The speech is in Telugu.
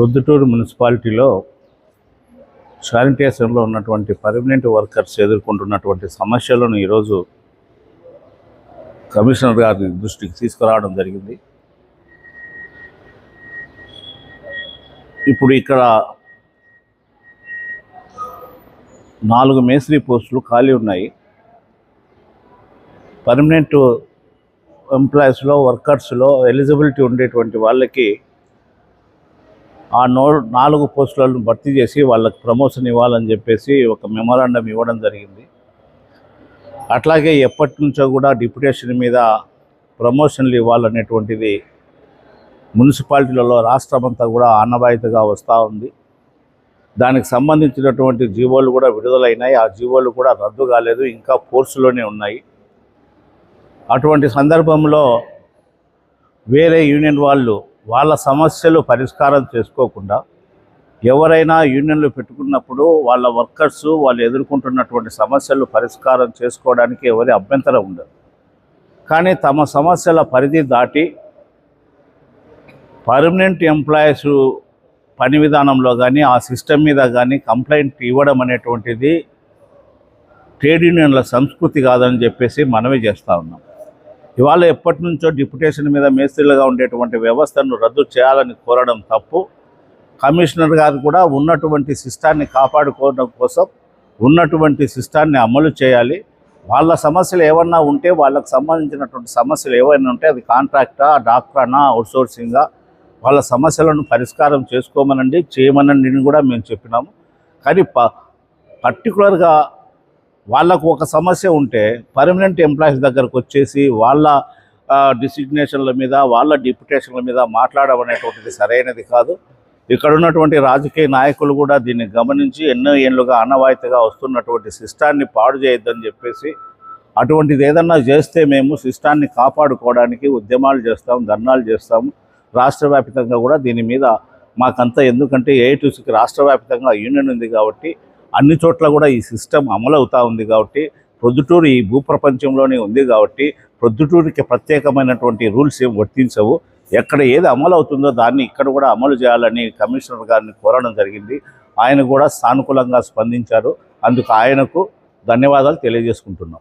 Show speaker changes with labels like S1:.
S1: ప్రొద్దుటూరు మున్సిపాలిటీలో శానిటేషన్లో ఉన్నటువంటి పర్మనెంట్ వర్కర్స్ ఎదుర్కొంటున్నటువంటి సమస్యలను ఈరోజు కమిషనర్ గారి దృష్టికి తీసుకురావడం జరిగింది. ఇప్పుడు ఇక్కడ నాలుగు మేస్త్రీ పోస్టులు ఖాళీ ఉన్నాయి. పర్మనెంట్ ఎంప్లాయీస్లో వర్కర్స్లో ఎలిజిబిలిటీ ఉండేటువంటి వాళ్ళకి ఆ నో నాలుగు పోస్టులను భర్తీ చేసి వాళ్ళకి ప్రమోషన్ ఇవ్వాలని చెప్పేసి ఒక మెమోరాండం ఇవ్వడం జరిగింది. అట్లాగే ఎప్పటి నుంచో కూడా డిప్యుటేషన్ మీద ప్రమోషన్లు ఇవ్వాలనేటువంటిది మున్సిపాలిటీలలో రాష్ట్రమంతా కూడా ఆనవాయితీగా వస్తూ ఉంది. దానికి సంబంధించినటువంటి జీవోలు కూడా విడుదలైనాయి. ఆ జీవోలు కూడా రద్దు కాలేదు. ఇంకా కోర్సులోనే ఉన్నాయి. అటువంటి సందర్భంలో వేరే యూనియన్ వాళ్ళు వాళ్ళ సమస్యలు పరిష్కారం చేసుకోకుండా ఎవరైనా యూనియన్లు పెట్టుకున్నప్పుడు వాళ్ళ వర్కర్స్ వాళ్ళు ఎదుర్కొంటున్నటువంటి సమస్యలు పరిష్కారం చేసుకోవడానికి ఎవరి అభ్యంతరం ఉండదు. కానీ తమ సమస్యల పరిధి దాటి పర్మనెంట్ ఎంప్లాయీస్ పని విధానంలో కానీ ఆ సిస్టమ్ మీద కానీ కంప్లైంట్ ఇవ్వడం అనేటువంటిది ట్రేడ్ యూనియన్ల సంస్కృతి కాదని చెప్పేసి మనవి చేస్తూ ఉన్నాం. ఇవాళ ఎప్పటి నుంచో డిప్యుటేషన్ మీద మేస్త్రీలుగా ఉండేటువంటి వ్యవస్థను రద్దు చేయాలని కోరడం తప్పు. కమిషనర్ గారు కూడా ఉన్నటువంటి సిస్టాన్ని కాపాడుకోవడం కోసం ఉన్నటువంటి సిస్టాన్ని అమలు చేయాలి. వాళ్ళ సమస్యలు ఏమన్నా ఉంటే వాళ్ళకు సంబంధించినటువంటి సమస్యలు ఏవైనా ఉంటే అది కాంట్రాక్టా డాక్టర్నా అవుట్సోర్సింగా వాళ్ళ సమస్యలను పరిష్కారం చేసుకోమనండి చేయమనండి కూడా మేము చెప్పినాము. కానీ ప పర్టికులర్గా వాళ్ళకు ఒక సమస్య ఉంటే పర్మనెంట్ ఎంప్లాయీస్ దగ్గరకు వచ్చేసి వాళ్ళ డిసిగ్నేషన్ల మీద వాళ్ళ డిప్యుటేషన్ల మీద మాట్లాడడం అనేటువంటిది సరైనది కాదు. ఇక్కడ ఉన్నటువంటి రాజకీయ నాయకులు కూడా దీన్ని గమనించి ఎన్నో ఏళ్ళుగా అనవాయితీగా వస్తున్నటువంటి సిస్టాన్ని పాడు చేయొద్దని చెప్పేసి అటువంటిది ఏదన్నా చేస్తే మేము సిస్టాన్ని కాపాడుకోవడానికి ఉద్యమాలు చేస్తాం ధర్నాలు చేస్తాము రాష్ట్ర కూడా దీని మీద మాకంతా ఎందుకంటే ఏ టుసికి రాష్ట్ర వ్యాప్తంగా యూనియన్ ఉంది కాబట్టి అన్ని చోట్ల కూడా ఈ సిస్టమ్ అమలు అవుతూ ఉంది కాబట్టి ప్రొద్దుటూరు ఈ భూప్రపంచంలోనే ఉంది కాబట్టి ప్రొద్దుటూరుకి ప్రత్యేకమైనటువంటి రూల్స్ ఏం వర్తించవు. ఎక్కడ ఏది అమలు అవుతుందో దాన్ని ఇక్కడ కూడా అమలు చేయాలని కమిషనర్ గారిని కోరడం జరిగింది. ఆయన కూడా సానుకూలంగా స్పందించారు. అందుకు ఆయనకు ధన్యవాదాలు తెలియజేసుకుంటున్నాం.